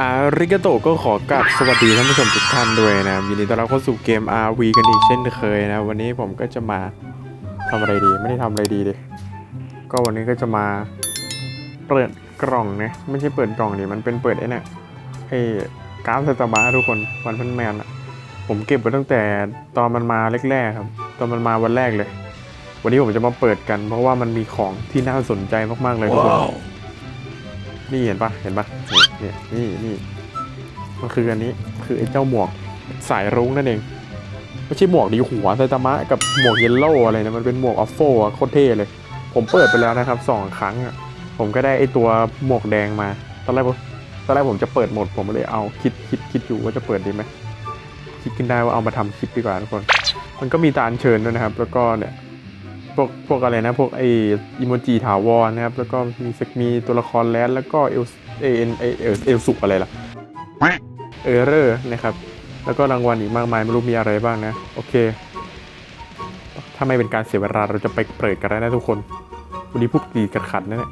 อาริกาโตก็ขอกราบสวัสดีท่านผู้ชมทุกท่านด้วยนะยินดีต้อนรับเข้าสู่เกม RV กันอีกเช่นเคยนะ วันนี้ผมก็จะมาทำอะไรดี ไม่ได้ทำอะไรดีเลยก็วันนี้ก็จะมาเปิดกล่องนะไม่ใช่เปิดกล่องดิมันเป็นเปิดไอ้นี่ไอ้กราฟสตาร์บัคทุกคนวันพันแมนอะผมเก็บไว้ตั้งแต่ตอนมันมาแรกๆครับ ตอนมันมาวันแรกเลย วันนี้ผมจะมาเปิดกัน เพราะว่ามันมีของที่น่าสนใจมากๆเลยทุกคน นี่เห็นปะเห็นปะนี่นี่นี่มันคืออันนี้คือไอ้เจ้าหมวกสายรุ้งนั่นเองไม่ใช่หมวกดีหัวไซตามะกับหมวกเยลโล่อะไรนะมันเป็นหมวกออฟโฟอะโคตรเท่เลย ผมเปิดไปแล้วนะครับสองครั้งอะผมก็ได้ไอ้ตัวหมวกแดงมา ตอนแรกผมตอนแรกผมจะเปิดหมดผมเลยเอาคิดคิดคิดอยู่ว่าจะเปิดดีไหมคิดขึ้นได้ว่าเอามาทำคลิปดีกว่าทุกคน มันก็มีตาอัญเชิญด้วยนะครับ แล้วก็เนี่ย พวกพวกอะไรนะ พวกไออิโมจิถาวรนะครับ แล้วก็มีสักมีตัวละครแรดแล้วก็เอลเอ็นเอเอลเอลสุกอะไรล่ะเออเรอร์นะครับ แล้วก็รางวัลอีกมากมายไม่รู้มีอะไรบ้างนะ โอเค ถ้าไม่เป็นการเสียเวลาเราจะไปเปิดกันแล้วนะทุกคน วันนี้พวกตีกัดขัดนะเนี่ย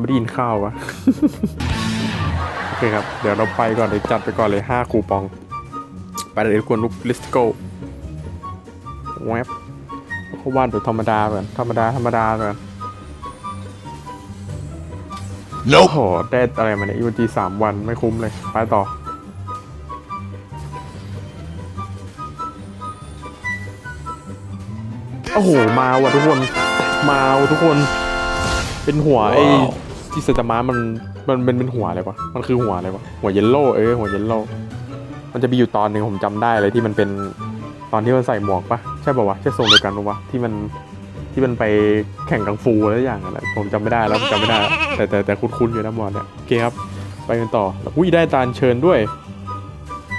ไม่ได้ยินข้าววะโอเคครับ เดี๋ยวเราไปก่อนเลยจัดไปก่อนเลย 5 คูปอง ไปเลยทุกคนลุก let's go แวบ เขาวาดแบบธรรมดาก่อนธรรมดาธรรมดาก่อน โอ้โหได้อะไรมาเนี่ยอีวจีสามวันไม่คุ้มเลย ไปต่อ โอ้โห มาว่ะทุกคน มาว่ะทุกคน เป็นหัวไอ้ที่สตามามันมันเป็นเป็นหัวอะไรวะ มันคือหัวอะไรวะ หัวเยลโล่เออหัวเยลโล่ มันจะมีอยู่ตอนหนึ่งผมจำได้เลยที่มันเป็น ตอนที่มันใส่หมวกปะใช่ป่าวะใช่ทรงเดียวกันปะวะที่มันที่มันไปแข่งกังฟูอะไรอย่างอะไรผมจำไม่ได้แล้วผมจำไม่ได้แล้วแต่แต่แต่คุ้นๆอยู่นะหมอเนี่ยโอเคครับไปกันต่อแล้วอุ้ยได้ตาลเชิญด้วย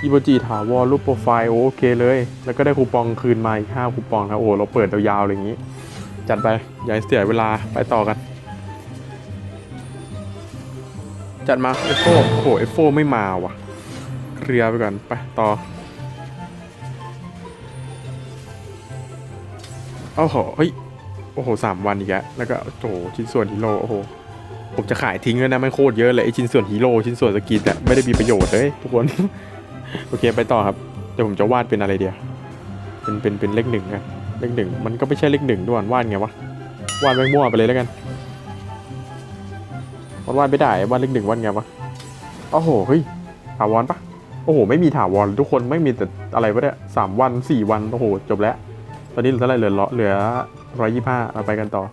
อีโบจิถาวรรูปโปรไฟล์โอเคเลย แล้วก็ได้คูปองคืนมาอีกห้าคูปองนะโอ้เราเปิดยาวๆอะไรอย่างนี้ จัดไปอย่าให้เสียเวลาไปต่อกัน จัดมาเอฟโฟโอ้โหเอฟโฟไม่มาว่ะเคลียร์ไปก่อนไปต่อ โอ้โหเฮ้ยโอ้โหสามวันอีกแล้วแล้วก็โอ้โหชิ้นส่วนฮีโร่โอ้โหผมจะขายทิ้งแล้วนะมันโคตรเยอะเลยไอชิ้นส่วนฮีโร่ชิ้นส่วนสกินอะไม่ได้มีประโยชน์เลยทุกคน โอเคไปต่อครับเดี๋ยวผมจะวาดเป็นอะไรเดียวเป็นเป็นเป็นเลขหนึ่งกันเลขหนึ่งมันก็ไม่ใช่เลขหนึ่งด้วยวาดไงวะวาดไปมั่วไปเลยแล้วกันวาดวาดไม่ได้วาดเลขหนึ่งวาดไงวะโอ้โหเฮ้ยถาวรปะโอ้โหไม่มีถาวรทุกคนไม่มีแต่อะไรวะเนี่ยสามวันสี่วันโอ้โหจบแล้ว ตอนนี้เหลือเท่าไหร่เหลือร้อยเหลือร้อยยี่ห้าเราไปกันต่อ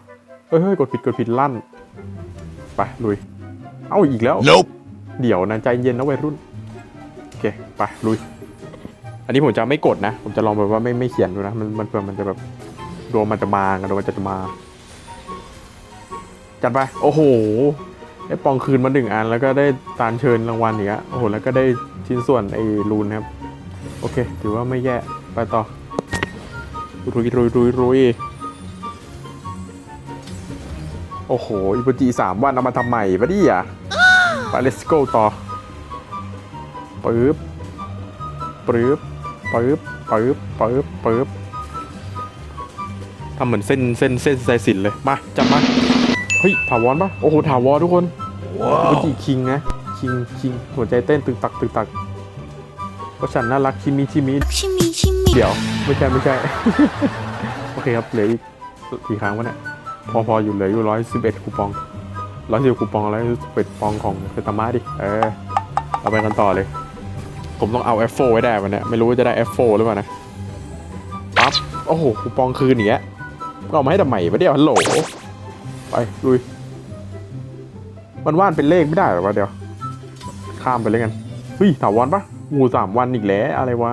เฮ้ยเฮ้ยกดผิดกดผิดลั่น ไปลุย เอ้าอีกแล้ว Nope. เดี๋ยวนะใจเย็นนะวัยรุ่น โอเค ไปลุย อันนี้ผมจะไม่กดนะ ผมจะลองแบบว่าไม่ไม่เขียนดูนะ มันมันเผื่อมันจะแบบดวงมันจะมาดวงมันจะมา จัดไป โอ้โหได้ปองคืนมาหนึ่งอัน แล้วก็ได้ตานเชิญรางวัลอีกอะโอ้โห แล้วก็ได้ชิ้นส่วนไอ้รูนครับ โอเค ถือว่าไม่แย่ ไปต่อ รุยรุยรุยรุยโอ้โหอีโปจิสามวันเอามาทำใหม่ปะดิอะไป let's go ต่อปึ๊บปึ๊บปึ๊บปึ๊บปึ๊บปึ๊บทำเหมือนเส้นเส้นเส้นสายสินเลย มาจับมา เฮ้ยถาวรปะโอ้โหถาวรทุกคนอีโปจิคิงนะคิงคิงหัวใจเต้นตึกตักตึกตักเพราะฉันน่ารักชิมิชิมิชิมิชิมิเดี๋ยว ไม่ใช่ไม่ใช่ โอเคครับเหลืออีกกี่ครั้งวะเนี่ยพอพออยู่เหลืออยู่ร้อยสิบเอ็ดคูปองร้อยสิบคูปองร้อยสิบเอ็ดปองของเซตามะดิเออเราไปกันต่อเลย ผมต้องเอา F4 ไว้ได้วันนี้ไม่รู้ว่าจะได้ F4 หรือเปล่านะปั๊บโอ้โหคูปองคืนอย่างเงี้ยก็เอามาให้ทำไมวะเดี๋ยวฮัลโหลไปลุยมันว่านเป็นเลขไม่ได้หรอวะเดี๋ยว ข้ามไปเลยกันเฮ้ยถาวรปะงูสามวันอีกแล้วอะไรวะ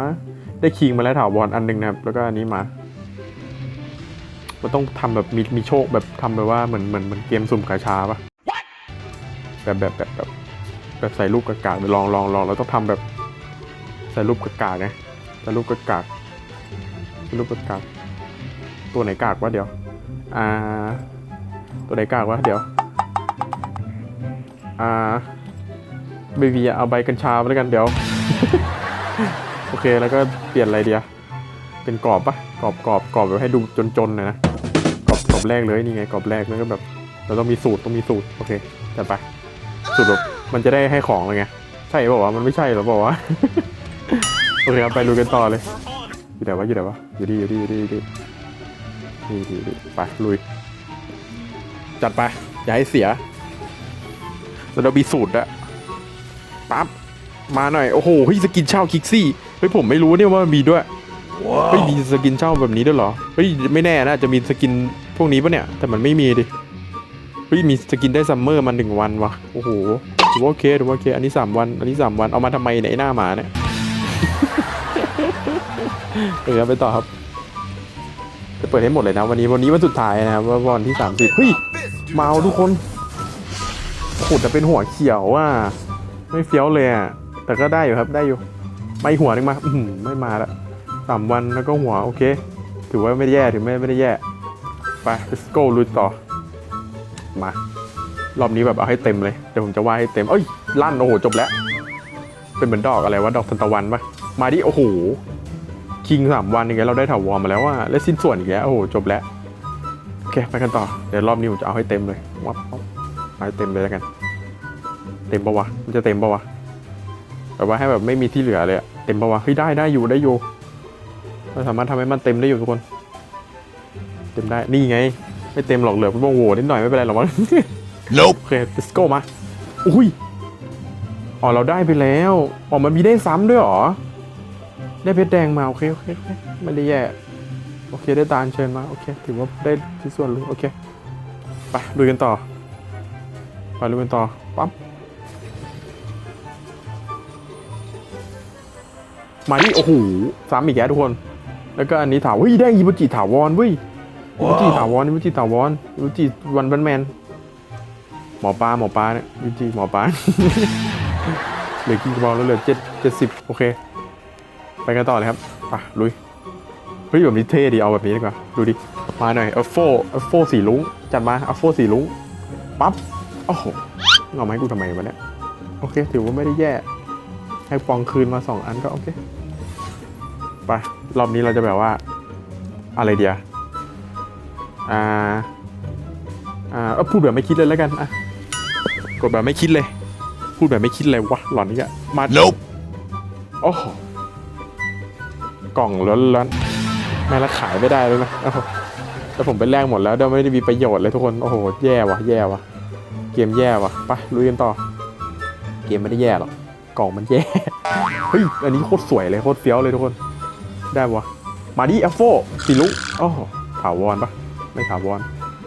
ได้คิงมาแล้วถาวรออันหนึงนะครับ แล้วก็อันนี้มา มันต้องทำแบบมีมีโชคแบบทำแบบว่าเหมือนเหมือนเหมือนเกมสุ่มกาชาปะแบบแบบแบบแบบแบบใส่รูปกากาลองลองลองเราต้องทำแบบใส่รูปกากาไงใส่รูปกากาใส่รูปกากาตัวไหนกากวะเดี๋ยว อ่า ตัวไหนกากวะเดี๋ยว อ่าเบบีเอาใบกัญชาไปแล้วกันเดี๋ยว โอเคแล้วก็ เปลี่ยนอะไรเดียเป็นกรอบปะกรอบกรอบกรอบแบบให้ดูจนๆหน่อยนะกรอบกรอบแรกเลยนี่ไงกรอบแรกแล้วก็แบบเราต้องมีสูตรต้องมีสูตรโอเคจัดไปสูตรแบบมันจะได้ให้ของเลยไงใช่เปล่าวะมันไม่ใช่หรอเปล่าวะโอเคครับไปลุยกันต่อเลยอยู่ไหนวะอยู่ไหนวะอยู่ดีอยู่ดีอยู่ดีอยู่ดีดีดีไปลุย จัดไปอย่าให้เสียแล้วเรามีสูตรอะปั๊บ มาหน่อย โอ้โหเฮ้ยสกินเช่าคิกซี่เฮ้ยผมไม่รู้เนี่ยว่ามีด้วยเฮ้ยมีสกินเช่าแบบนี้ด้วยเหรอเฮ้ยไม่แน่นะจะมีสกินพวกนี้ปะเนี่ย แต่มันไม่มีดิเฮ้ยมีสกินได้ซัมเมอร์มาหนึ่งวันวะโอ้โหถือว่าโอเคถือว่าโอเค อันนี้สามวัน อันนี้สามวันเอามาทำไมไหนยไอ้หน้าหมาเนี่ยเออไปต่อครับ จะเปิดให้หมดเลยนะ วันนี้วันนี้วันสุดท้ายนะครับว่าวันที่30เฮ้ยเมาทุกคนโอ้โหแต่เป็นหัวเขียวอะไม่เฟี้ยวเลยอะ แต่ก็ได้อยู่ครับได้อยู่ไม่หัวนึงมาอือหือไม่มาละสามวันแล้วก็หัวโอเค ถือว่าไม่ได้แย่ถือไม่ไม่ได้แย่ไป let's go ลุยต่อ มารอบนี้แบบเอาให้เต็มเลยเดี๋ยวผมจะว่าให้เต็มเอ้ยลั่นโอ้โหจบแล้ว เป็นเหมือนดอกอะไรวะดอกทานตะวันปะมาดิโอ้โหคิงสามวันอย่างเงี้ยเราได้ถาวรมาแล้วว่าและสิ้นส่วนอีกแล้วโอ้โหจบแล้วโอเคไปกันต่อเดี๋ยวรอบนี้ผมจะเอาให้เต็มเลยวับวับเอาให้เต็มเลยแล้วกัน เต็มปะวะมันจะเต็มปะวะ แบบว่าให้แบบไม่มีที่เหลือเลยอะเต็มปะวะเฮ้ยได้ได้อยู่ได้อยู่เราสามารถทำให้มันเต็มได้อยู่ทุกคน เต็มได้นี่ไง ไม่เต็มหรอกเหลือเป็นโหว่นิดหน่อยไม่เป็นไรหรอกมั้ง Nope. โอเค let's go มาอุ้ยอ๋อเราได้ไปแล้วอ๋อมันมีได้ซ้ำด้วยเหรอได้เพชรแดงมาโอเคโอเคโอเคไม่ได้แย่โอเคได้ตาลเชิญมาโอเค ถือว่าได้ที่ส่วนเลยโอเคไปดูกันต่อไปดูกันต่อปั๊บ มาดิโอ้โหซ้ำอีกแล้วทุกคน แล้วก็อันนี้ถาวเฮ้ยได้อีบุจิถาวรเว้ยอีบุจิถาวรอีบุจิถาวรอีบุจิวันแบนแมนหมอปลาหมอปลาเนี่ยวิธีหมอปลาเหลือกี่กระบอกแล้วเหลือเจ็ดเจ็ดสิบโอเค ไปกันต่อเลยครับไปลุยเฮ้ยแบบนี้เท่ดีเอาแบบนี้ดีกว่าดูดิมาหน่อยอัฟโฟอัฟโฟสีลุ้งจัดมาอัฟโฟสีลุ้งปั๊บโอ้โหเอามาให้กูทำไมวะเนี่ยโอเค ถือว่าไม่ได้แย่ ให้ปองคืนมาสองอันก็โอเค ไปรอบนี้เราจะแบบว่า อะไรเดียอ่า อ่าเอาพูดแบบไม่คิดเลยแล้วกันอะกดแบบไม่คิดเลย พูดแบบไม่คิดเลยวะหลอนนี่อะมา Nope. โอ้โหกล่องล้นล้นๆแม่ละขายไม่ได้เลยนะโอ้โหแต่ผมไปแลกหมดแล้วเดี๋ยวไม่ได้มีประโยชน์เลยทุกคนโอ้โหแย่วะแย่วะเกมแย่วะไปลุยกันต่อ เกมไม่ได้แย่หรอกกล่องมันแย่เฮ้ยอันนี้โคตรสวยเลยโคตรเฟี้ยวเลยทุกคน ได้ปะมาดิอัฟโฟสีลุโอ้ถาวรปะไม่ถาวร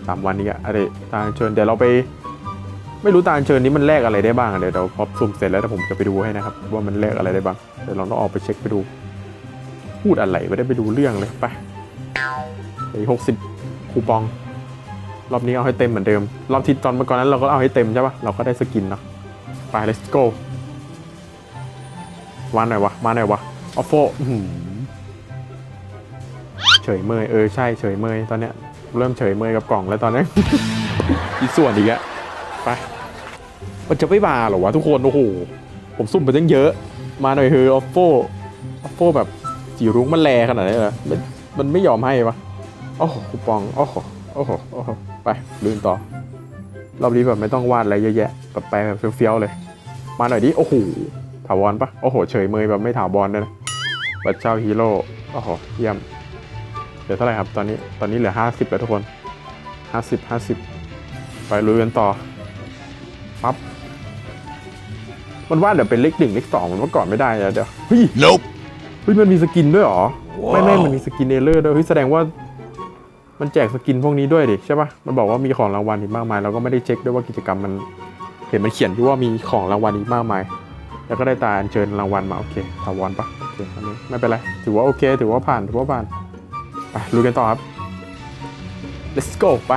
สามวันนี้อะอะไรตาเชิญเดี๋ยวเราไป ไม่รู้ตาเชิญนี้มันแลกอะไรได้บ้างเดี๋ยวเดี๋ยวพอสุ่มเสร็จแล้วเดี๋ยวผมจะไปดูให้นะครับว่ามันแลกอะไรได้บ้างเดี๋ยวเราต้องออกไปเช็คไปดู พูดอะไรไม่ได้ไปดูเรื่องเลยไปอีกหกสิบคูปอง รอบนี้เอาให้เต็มเหมือนเดิม รอบที่ตอนเมื่อก่อนนั้นเราก็เอาให้เต็มใช่ปะเราก็ได้สกินเนาะไป let's go มาหน่อยวะมาหน่อยวะออฟโฟ เฉยเมยเออใช่เฉยเมยตอนเนี้ยเริ่มเฉยเมยกับกล่องแล้วตอนนี้ อีส่วนอีกอะไปมันจะไม่มาหรอวะทุกคนโอ้โหผมซุ่มไปตั้งเยอะ มาหน่อยเฮอออฟโฟออฟโฟแบบสีรุ้งมันแลขนาดนี้เหรอมันมันไม่ยอมให้ปะโอ้โหคูปองโอ้โหโอ้โหโอ้โหไปลืมต่อรอบนี้แบบไม่ต้องวาดอะไรเยอะแยะแบบไปแบบเฟี้ยวๆเลย มาหน่อยดิโอ้โหถาวรปะโอ้โหเฉยเมยแบบไม่ถาวรเลยนะบัตรเจ้าฮีโร่โอ้โหเยี่ยม เหลือเท่าไหร่ครับตอนนี้ตอนนี้เหลือห้าสิบแล้วทุกคนห้าสิบห้าสิบไปลุยกันต่อปั๊บมันว่าเดี๋ยวเป็นเลขหนึ่งเลขสองมันเมื่อก่อนไม่ได้อะเดี๋ยวเฮ้ย Nope. เฮ้ยมันมีสกินด้วยเหรอไม่ไม่มันมีสกินเอเลอร์ด้วยเฮ้ยแสดงว่า มันแจกสกินพวกนี้ด้วยดิใช่ปะมันบอกว่ามีของรางวัลอีกมากมายเราก็ไม่ได้เช็คด้วยว่ากิจกรรมมันเห็นมันเขียนอยู่ว่ามีของรางวัลอีกมากมายแล้วก็ได้ตาอัญเชิญรางวัลมาโอเคถาวรปะโอเคอันนี้ไม่เป็นไรถือว่าโอเค ถือว่าผ่านถือว่าผ่าน ไปลุยกันต่อครับ let's go ไป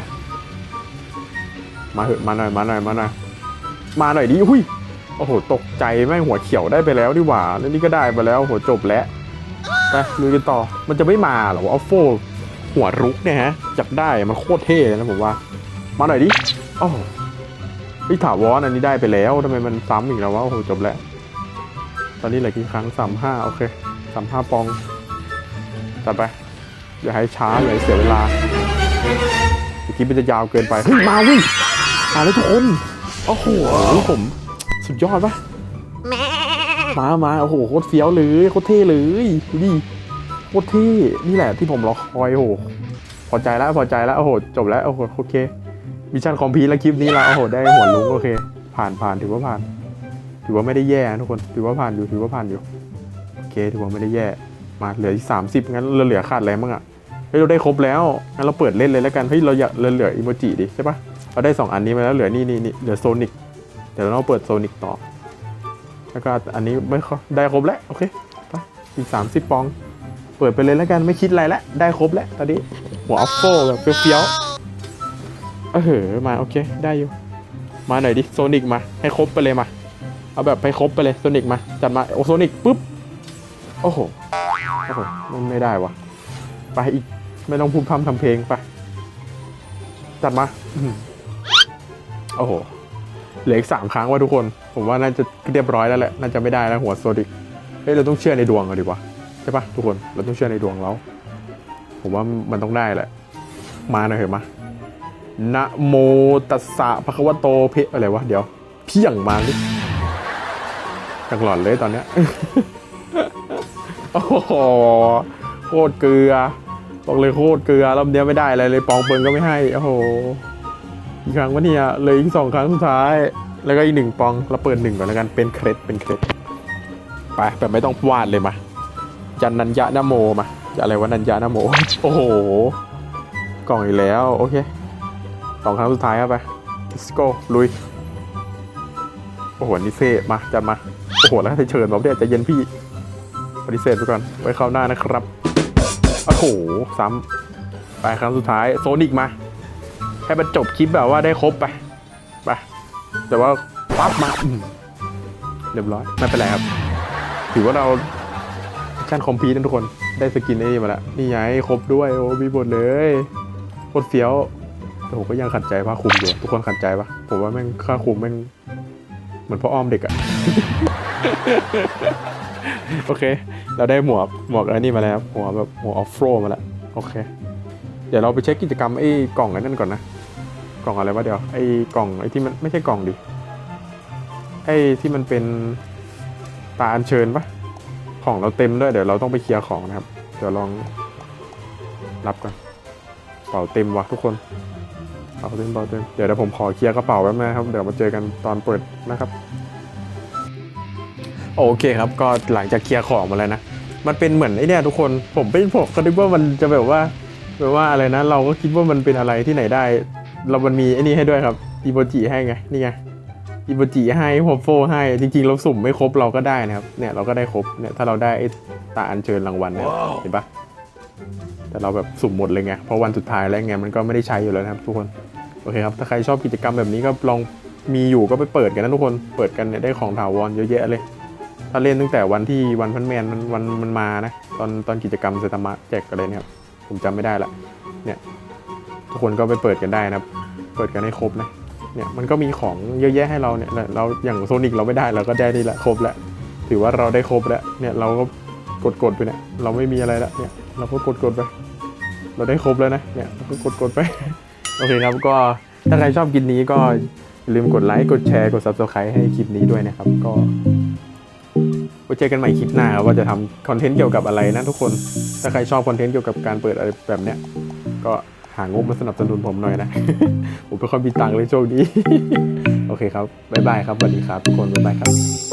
มาเหอะมาหน่อยมาหน่อยมาหน่อยมาหน่อยดิหุ้ยโอ้โหตกใจแม่งหัวเขียวได้ไปแล้วดีหว่าแล้วนี่ก็ได้ไปแล้วโหจบแล้วไปลุยกันต่อมันจะไม่มาหรอวะอัลโฟหัวรุกเนี่ยฮะจับได้มันโคตรเท่เลยนะผมว่า มาหน่อยดิโอ้โหพี่ถาวรอันนี้ได้ไปแล้วทำไมมันซ้ำอีกแล้ววะโอ้โหจบแล้ว ตอนนี้เหลือกี่ครั้งสามห้าโอเคสามห้าปองจัดไป อย่าให้ช้าเลยเสียเวลาเมื่อกี้มันจะยาวเกินไปเฮ้ยมาเวิมาแล้วทุกคนโอ้โหผมสุดยอดปะมามาโอ้โหโคตรเฟี้ยวเลยโคตรเท่เลยดูดิโคตรเท่นี่แหละที่ผมรอคอยโอ้โหพอใจแล้วพอใจแล้วโอ้โหจบแล้วโอ้โหโอเคมิชชั่นคอมพลีทแล้วคลิปนี้เราโอ้โหได้หัวลุงโอเค ผ่านผ่านถือว่าผ่าน ถือว่าไม่ได้แย่นะทุกคนถือว่าผ่านอยู่ถือว่าผ่านอยู่โอเคถือว่าไม่ได้แย่ มาเหลืออีกสามสิบงั้นเราเหลือขาดอะไรบ้างอะเฮ้ยเราได้ครบแล้วงั้นเราเปิดเล่นเลยแล้วกันเฮ้ยเราอยากเราเหลืออีโมจิดิใช่ปะเราได้สองอันนี้มาแล้วเหลือนี่นี่นี่เหลือโซนิกเดี๋ยวเราต้องเปิดโซนิกต่อแล้วก็อันนี้ไม่ค่อยได้ครบแล้วโอเคไปอีกสามสิบปอง เปิดไปเลยแล้วกันไม่คิดอะไรแล้วได้ครบแล้วตอนนี้หัวออฟโฟแบบเฟี้ยวๆเออมาโอเคได้อยู่มาหน่อยดิโซนิกมาให้ครบไปเลยมาเอาแบบให้ครบไปเลยโซนิกมาจัดมาโอโซนิกปุ๊บโอ้โห โอ้โหมันไม่ได้วะไปอีก ไม่ต้องพูดพร่ำทำเพลงไป จัดมา โอ้โห เหลืออีกสามครั้งว่ะทุกคน ผมว่าน่าจะเรียบร้อยแล้วแหละ น่าจะไม่ได้แล้วหัวโซนิกเฮ้ย เราต้องเชื่อในดวงเราดีกว่า ใช่ปะทุกคน เราต้องเชื่อในดวงเรา ผมว่ามันต้องได้แหละ มาหน่อยเถอะมานะโมตัสสะภะคะวะโตเพอะไรวะ เดี๋ยว เพียงมาดิจังหลอนเลยตอนเนี้ย โอ้โหโคตรเกลือบอกเลยโคตรเกลือรอบเนี้ยไม่ได้อะไรเลยปองเปิงก็ไม่ให้โอ้โหอีกครั้งวะเนี่ยเลยอีกสองครั้งสุดท้าย แล้วก็อีกหนึ่งปองเราเปิดหนึ่งก่อนแล้วกันเป็นเครดเป็นเครดไปแบบไม่ต้องวาดเลยมาจันนัญญะนโมมาจะอะไรวะนัญญะนโมโอ้โหกล่องอีกแล้วโอเคสองครั้งสุดท้ายครับไป let's go ลุยโอ้โหนิเซ่มาจัดมาโอ้โหแล้วให้เชิญผมเนี่ยจะเย็นพี่ ปฏิเสธไปก่อน ไว้คราวหน้านะครับ โอ้โห ซ้ำ ไปครั้งสุดท้ายโซนิกมา ให้มันจบคลิปแบบว่าได้ครบไป ไป แต่ว่าปั๊บมาเรียบร้อย ไม่เป็นไรครับ ถือว่าเราชั่นคอมพีทนะทุกคน ได้สกินไอ้นี่มาแล้ว นี่ไงครบด้วย โอ้มีหมดเลยโคตรเฟี้ยวแต่ผมก็ยังขัดใจผ้าคลุมอยู่ ทุกคนขัดใจปะผมว่าแม่งค่าคลุมแม่งเหมือนพ่ออ้อมเด็กอะ โอเค เราได้หมวกหมวกอันนี้มาแล้วหัวแบบหัวออฟโรมาแล้วโอเค เดี๋ยวเราไปเช็คกิจกรรมไอ้กล่องไอ้นั่นก่อนนะ กล่องอะไรวะเดี๋ยวไอ้กล่องไอ้ที่มันไม่ใช่กล่องดิไอ้ที่มันเป็นตาอัญเชิญปะของเราเต็มด้วยเดี๋ยวเราต้องไปเคลียร์ของนะครับ เดี๋ยวลองรับก่อนเป๋าเต็มวะทุกคนเป๋าเต็มเป๋าเต็มเดี๋ยวเดี๋ยวผมขอเคลียร์กระเป๋าแป๊บนะครับ เดี๋ยวมาเจอกันตอนเปิดนะครับ โอเคครับก็หลังจากเคลียร์ของมาแล้วนะ มันเป็นเหมือนไอ้เนี่ยทุกคนผมไม่ผมก็นึกว่ามันจะแบบว่าแบบว่าอะไรนะ เราก็คิดว่ามันเป็นอะไรที่ไหนได้ เรามันมีไอ้นี่ให้ด้วยครับอีโบจิให้ไงนี่ไงอีโบจิให้โฮโฟให้จริงๆเราสุ่มไม่ครบเราก็ได้นะครับเนี่ยเราก็ได้ครบเนี่ยถ้าเราได้ไอ้ตาอัญเชิญรางวัลเนี่ยเห็นปะแต่เราแบบสุ่มหมดเลยไงเพราะวันสุดท้ายแล้วไงมันก็ไม่ได้ใช้อยู่แล้วนะครับ ทุกคนโอเคครับถ้าใครชอบกิจกรรมแบบนี้ก็ลองมีอยู่ก็ไปเปิดกันนะทุกคนเปิดกันเนี่ยได้ของถาวรเยอะแยะเลย ถ้าเล่นตั้งแต่วันที่วันพันแมนมันวันมันมานะ ตอนตอนกิจกรรมเซตามะแจกอะไรเนี่ยครับผมจำไม่ได้ละเนี่ยทุกคนก็ไปเปิดกันได้นะครับ เปิดกันให้ครบนะเนี่ยมันก็มีของเยอะแยะให้เราเนี่ยเราอย่างโซนิกเราไม่ได้เราก็ได้นี่แหละครบแล้วถือว่าเราได้ครบแล้วเนี่ยเราก็กดกดๆไปเนี่ยเราไม่มีอะไรแล้วเนี่ยเราก็กดกดๆไป เราได้ครบแล้วนะเนี่ยเราก็กดกดๆไปโอเคครับก็ถ้าใครชอบคลิปนี้ก็อย่าลืมกดไลค์กดแชร์กด subscribe ให้คลิปนี้ด้วยนะครับ ก็ ไว้เจอกันใหม่คลิปหน้าว่าจะทำคอนเทนต์เกี่ยวกับอะไรนะทุกคน ถ้าใครชอบคอนเทนต์เกี่ยวกับการเปิดอะไรแบบเนี้ย ก็หางบมาสนับสนุนผมหน่อยนะ ผมเป็นคนมีตังค์เลยโชคดี โอเคครับ บ๊ายบายครับสวัสดีครับทุกคน บ๊ายบายครับ